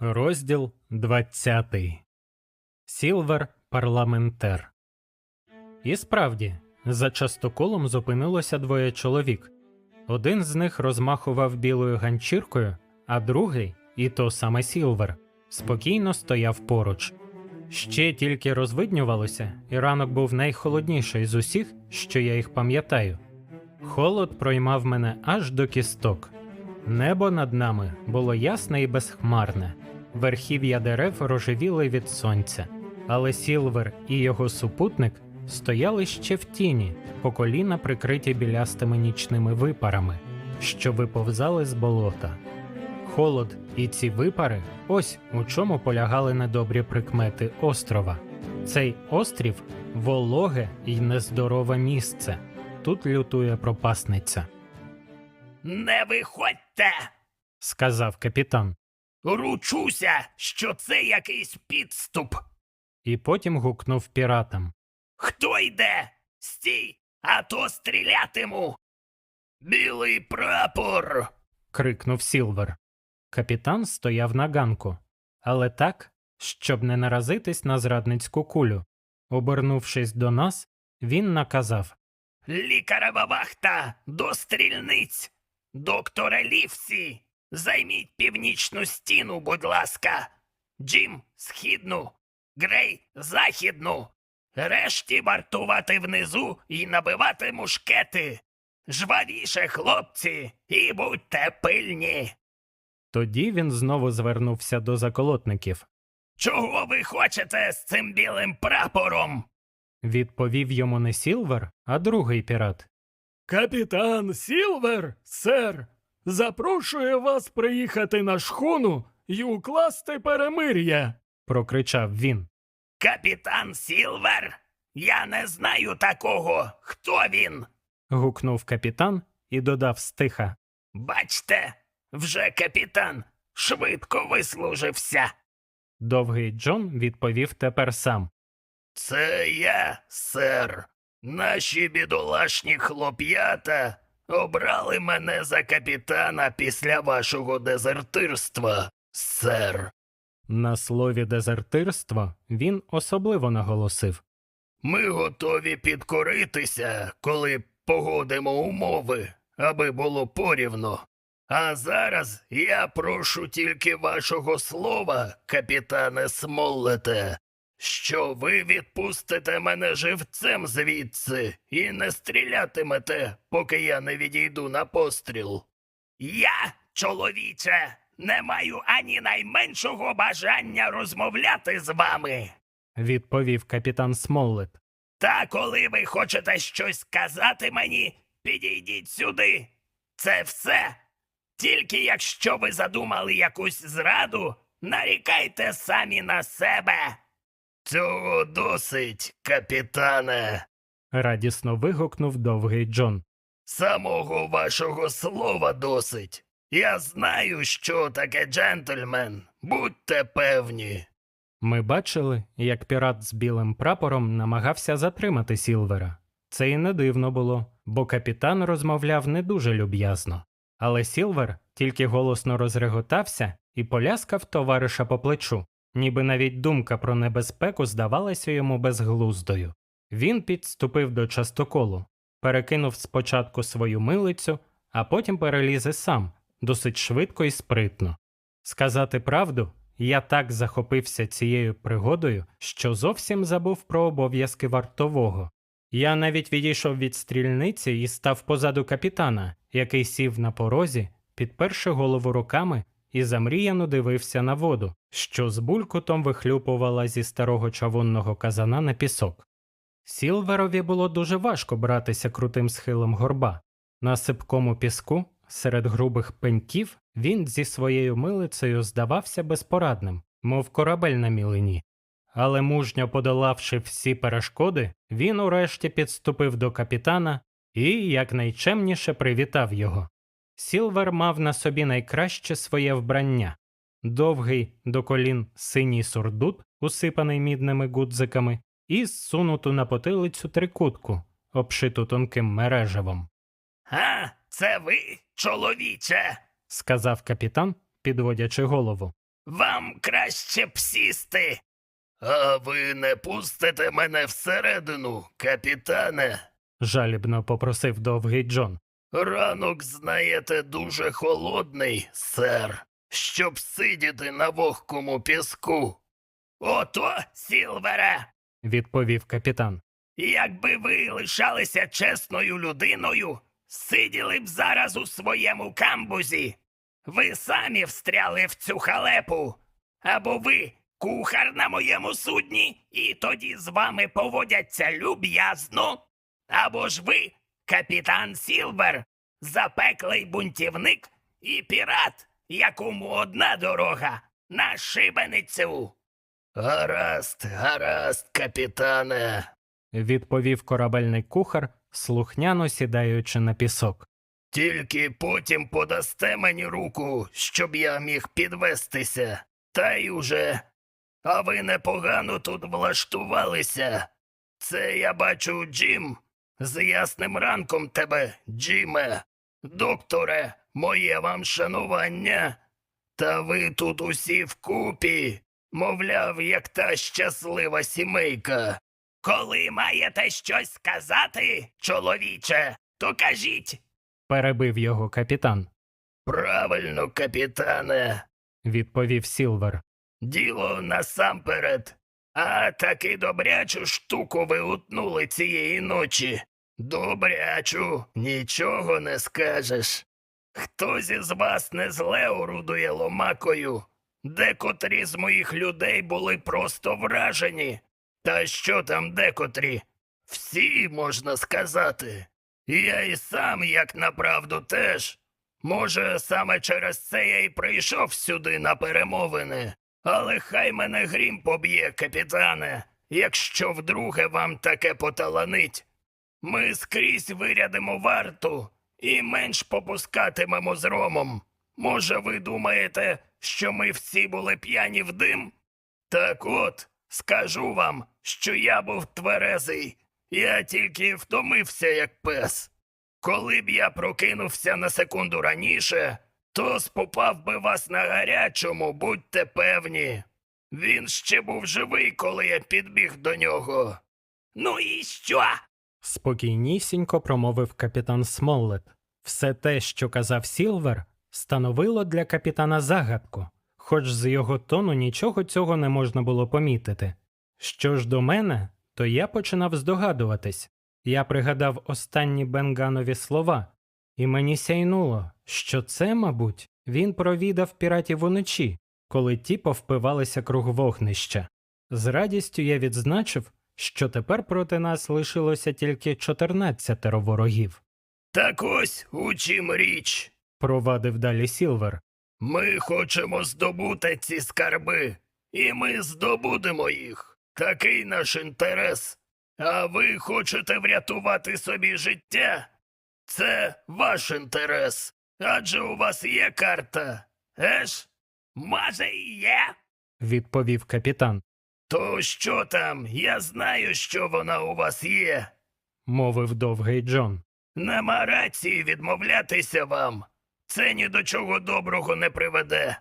Розділ 20. Сілвер парламентер. І справді, за частоколом зупинилося двоє чоловік. Один з них розмахував білою ганчіркою, а другий, і то саме Сілвер, спокійно стояв поруч. Ще тільки розвиднювалося, і ранок був найхолодніший з усіх, що я їх пам'ятаю. Холод проймав мене аж до кісток. Небо над нами було ясне і безхмарне. Верхів'я дерев рожевіли від сонця, але Сілвер і його супутник стояли ще в тіні, по коліна прикриті білястими нічними випарами, що виповзали з болота. Холод і ці випари ось у чому полягали недобрі прикмети острова. Цей острів вологе й нездорове місце. Тут лютує пропасниця, Не виходьте! сказав капітан. Ручуся, що це якийсь підступ. і потім гукнув піратам. Хто йде? Стій, а то стрілятиму. Білий прапор. крикнув Сілвер. Капітан стояв на ганку, але так, щоб не наразитись на зрадницьку кулю. Обернувшись до нас, він наказав Лікарева вахта до стрільниць. Докторе Лівсі, займіть північну стіну, будь ласка. Джим східну, Грей західну. Решті вартувати внизу і набивати мушкети. Жвавіше, хлопці, і будьте пильні. Тоді він знову звернувся до заколотників. Чого ви хочете з цим білим прапором? Відповів йому не Сілвер, а другий пірат. Капітан Сілвер, сер, запрошує вас приїхати на шхуну і укласти перемир'я. Прокричав він. Капітан Сілвер? Я не знаю такого. Хто він? Гукнув капітан і додав стиха. Бачте, вже капітан швидко вислужився. Довгий Джон відповів тепер сам. Це я, сер. Наші бідолашні хлоп'ята обрали мене за капітана після вашого дезертирства, сер. На слові дезертирство він особливо наголосив. Ми готові підкоритися, коли погодимо умови, аби було порівно. А зараз я прошу тільки вашого слова, капітане Смоллете, що ви відпустите мене живцем звідси і не стрілятимете, поки я не відійду на постріл. Я, чоловіче, не маю ані найменшого бажання розмовляти з вами. Відповів капітан Смоллет. Та коли ви хочете щось сказати мені, підійдіть сюди. Це все. Тільки якщо ви задумали якусь зраду, нарікайте самі на себе. Цього досить, капітане. Радісно вигукнув довгий Джон. Самого вашого слова досить. Я знаю, що таке джентльмен. Будьте певні. Ми бачили, як пірат з білим прапором намагався затримати Сілвера. Це і не дивно було, бо капітан розмовляв не дуже люб'язно. Але Сілвер тільки голосно розреготався і поляскав товариша по плечу, ніби навіть думка про небезпеку здавалася йому безглуздою. Він підступив до частоколу, перекинув спочатку свою милицю, а потім переліз і сам, досить швидко і спритно. Сказати правду, я так захопився цією пригодою, що зовсім забув про обов'язки вартового. Я навіть відійшов від стрільниці і став позаду капітана, який сів на порозі, підперши голову руками і замріяно дивився на воду, що з булькотом вихлюпувала зі старого чавунного казана на пісок. Сілверові було дуже важко братися крутим схилом горба. На сипкому піску, серед грубих пеньків, він зі своєю милицею здавався безпорадним, мов корабель на мілині. Але мужньо подолавши всі перешкоди, він урешті підступив до капітана і якнайчемніше привітав його. Сілвер мав на собі найкраще своє вбрання довгий до колін синій сурдут, усипаний мідними гудзиками, і зсунуту на потилицю трикутку, обшиту тонким мережевом. А, це ви, чоловіче? сказав капітан, підводячи голову. Вам краще б сісти. А ви не пустите мене всередину, капітане. жалібно попросив довгий Джон. Ранок, знаєте, дуже холодний, сер, щоб сидіти на вогкому піску. Ото, Сілвере, Відповів капітан. якби ви лишалися чесною людиною, сиділи б зараз у своєму камбузі. Ви самі встряли в цю халепу. Або ви кухар на моєму судні, і тоді з вами поводяться люб'язно. Або ж ви, капітан Сілвер, запеклий бунтівник і пірат, якому одна дорога на шибеницю. Гаразд, гаразд, капітане. Відповів корабельний кухар, слухняно сідаючи на пісок. Тільки потім подасте мені руку, щоб я міг підвестися. Та й уже. А ви непогано тут влаштувалися. Це я бачу, Джим. З ясним ранком тебе, Джиме. Докторе, моє вам шанування. Та ви тут усі вкупі, мовляв, як та щаслива сімейка. Коли маєте щось сказати, чоловіче, то кажіть. Перебив його капітан. Правильно, капітане. Відповів Сілвер. Діло насамперед. А таки добрячу штуку ви утнули цієї ночі. Добрячу, нічого не скажеш. Хтось із вас не зле орудує ломакою. Декотрі з моїх людей були просто вражені. Та що там декотрі? Всі, можна сказати. Я і сам, як направду, теж. Може, саме через це я й прийшов сюди на перемовини. Але хай мене грім поб'є, капітане, якщо вдруге вам таке поталанить. Ми скрізь вирядимо варту і менш попускатимемо з ромом. Може, ви думаєте, що ми всі були п'яні в дим? Так от, скажу вам, що я був тверезий. Я тільки втомився, як пес. Коли б я прокинувся на секунду раніше, то спопав би вас на гарячому, будьте певні. Він ще був живий, коли я підбіг до нього. Ну і що? Спокійнісінько промовив капітан Смоллет. Все те, що казав Сілвер, становило для капітана загадку, хоч з його тону нічого цього не можна було помітити. Що ж до мене, то я починав здогадуватись. Я пригадав останні Бенганові слова, і мені сяйнуло, що це, мабуть, він провідав піратів уночі, коли ті повпивалися круг вогнища. З радістю я відзначив, що тепер проти нас лишилося тільки 14 ворогів, Так ось у чим річ. провадив далі Сілвер. Ми хочемо здобути ці скарби, і ми здобудемо їх. Такий наш інтерес. А ви хочете врятувати собі життя? Це ваш інтерес. Адже у вас є карта, еш? Може, і є. відповів капітан, То що там? Я знаю, що вона у вас є. мовив довгий Джон. Нема рації відмовлятися вам. Це ні до чого доброго не приведе.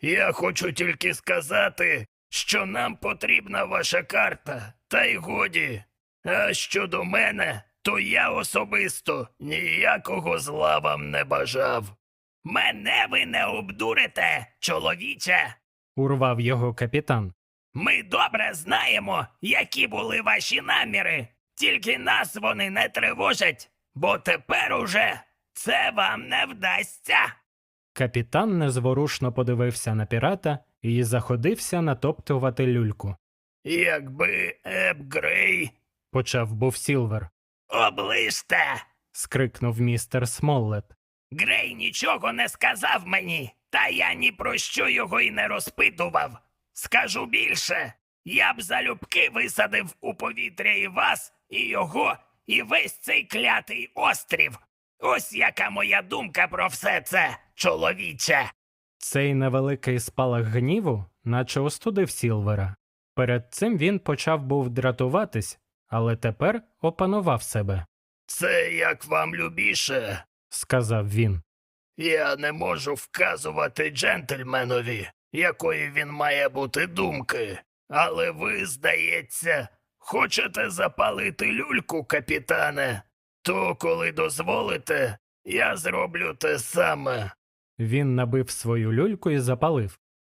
Я хочу тільки сказати, що нам потрібна ваша карта, та й годі. А щодо мене, то я особисто ніякого зла вам не бажав. Мене ви не обдурите, чоловіче. Урвав його капітан. Ми добре знаємо, які були ваші наміри, тільки нас вони не тривожать, бо тепер уже це вам не вдасться. Капітан незворушно подивився на пірата і заходився натоптувати люльку. Якби Еб Грей Почав був Сілвер. Оближте. скрикнув містер Смоллет. Грей нічого не сказав мені, та я ні про що його й не розпитував. Скажу більше, я б залюбки висадив у повітря і вас, і його, і весь цей клятий острів. Ось яка моя думка про все це, чоловіче. Цей невеликий спалах гніву, наче остудив Сілвера. Перед цим він почав був дратуватись, але тепер опанував себе, Це як вам любіше. сказав він. Я не можу вказувати джентльменові, якої він має бути думки. Але ви, здається, хочете запалити люльку, капітане. То, коли дозволите, я зроблю те саме. Він набив свою люльку і запалив.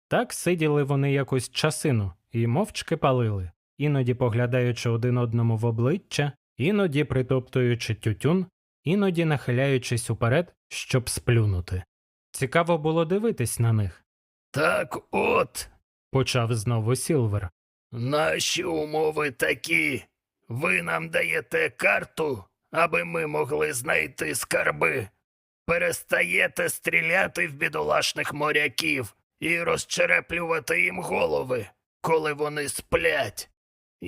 Так сиділи вони якусь часину і мовчки палили, іноді поглядаючи один одному в обличчя, іноді притоптуючи тютюн, іноді нахиляючись уперед, щоб сплюнути. Цікаво було дивитись на них. Так от, Почав знову Сілвер. наші умови такі. Ви нам даєте карту, аби ми могли знайти скарби. Перестаєте стріляти в бідолашних моряків і розчереплювати їм голови, коли вони сплять.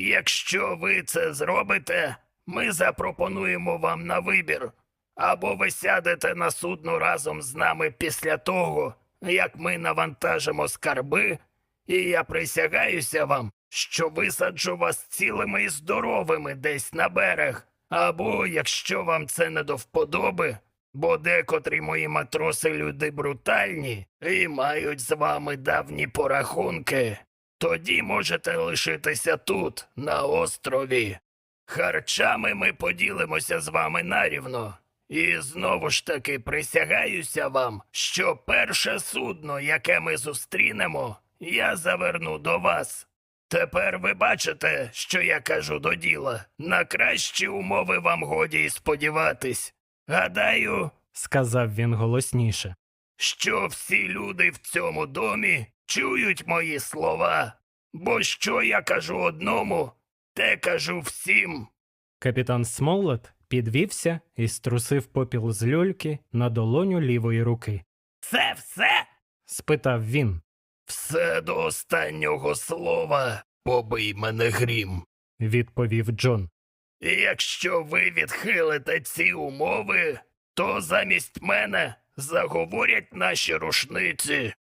Якщо ви це зробите, ми запропонуємо вам на вибір. Або ви сядете на судно разом з нами після того, як ми навантажимо скарби, і я присягаюся вам, що висаджу вас цілими і здоровими десь на берег. Або, якщо вам це не до вподоби, бо декотрі мої матроси люди брутальні і мають з вами давні порахунки, тоді можете лишитися тут, на острові. Харчами ми поділимося з вами нарівно. І знову ж таки присягаюся вам, що перше судно, яке ми зустрінемо, я заверну до вас. Тепер ви бачите, що я кажу до діла. На кращі умови вам годі й сподіватись. Гадаю, Сказав він голосніше. що всі люди в цьому домі чують мої слова, бо що я кажу одному, те кажу всім. Капітан Смоллет підвівся і струсив попіл з люльки на долоню лівої руки. Це все? Спитав він. Все до останнього слова, побий мене грім. Відповів Джон. І якщо ви відхилите ці умови, то замість мене заговорять наші рушниці.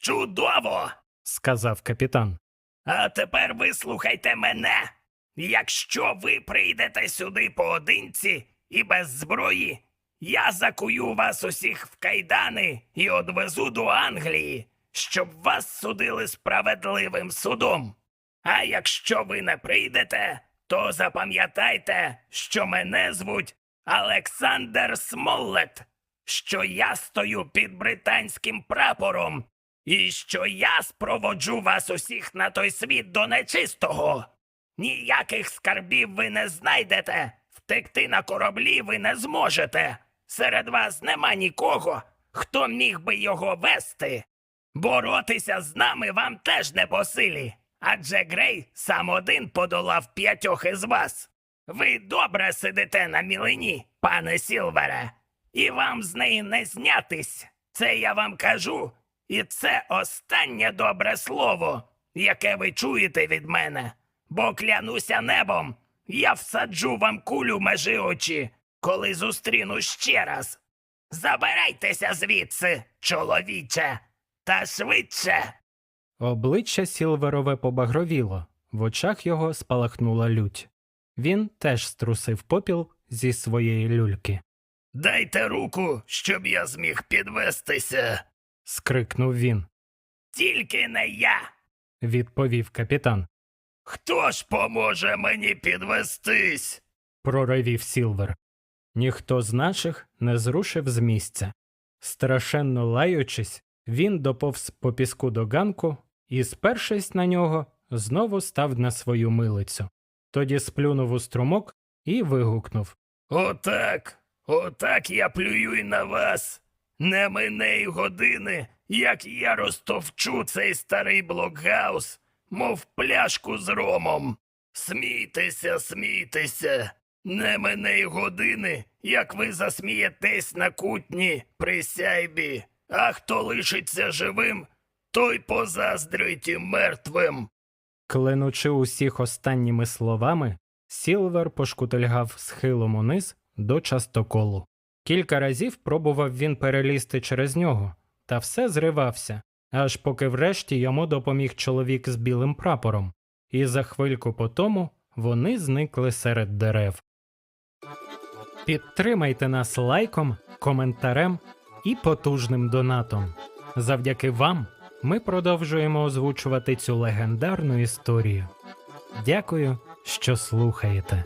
Чудово! Сказав капітан. А тепер вислухайте мене. Якщо ви прийдете сюди поодинці і без зброї, я закую вас усіх в кайдани і одвезу до Англії, щоб вас судили справедливим судом. А якщо ви не прийдете, то запам'ятайте, що мене звуть Олександр Смоллет, що я стою під британським прапором, і що я спроводжу вас усіх на той світ до нечистого. Ніяких скарбів ви не знайдете, втекти на кораблі ви не зможете. Серед вас нема нікого, хто міг би його вести. Боротися з нами вам теж не по силі, адже Грей сам один подолав п'ятьох із вас. Ви добре сидите на мілині, пане Сілвере, і вам з неї не знятись. Це я вам кажу, і це останнє добре слово, яке ви чуєте від мене. Бо клянуся небом, я всаджу вам кулю межи очі, коли зустріну ще раз. Забирайтеся звідси, чоловіче, та швидше. Обличчя Сілверове побагровіло, в очах його спалахнула лють. Він теж струсив попіл зі своєї люльки. Дайте руку, щоб я зміг підвестися. Скрикнув він. Тільки не я. Відповів капітан. Хто ж поможе мені підвестись? Проривів Сілвер. Ніхто з наших не зрушив з місця. Страшенно лаючись, він доповз по піску до ганку і, спершись на нього, знову став на свою милицю. Тоді сплюнув у струмок і вигукнув Отак, отак я плюю й на вас. Не мине й години, як я розтовчу цей старий блокгаус, мов пляшку з ромом. Смійтеся, смійтеся. Не мине й години, як ви засмієтесь на кутні при сяйбі, а хто лишиться живим, той позаздрить і мертвим. Кленучи усіх останніми словами, Сілвер пошкутильгав схилом униз до частоколу. Кілька разів пробував він перелізти через нього, та все зривався, аж поки врешті йому допоміг чоловік з білим прапором, і за хвильку по тому вони зникли серед дерев. Підтримайте нас лайком, коментарем і потужним донатом. Завдяки вам ми продовжуємо озвучувати цю легендарну історію. Дякую, що слухаєте.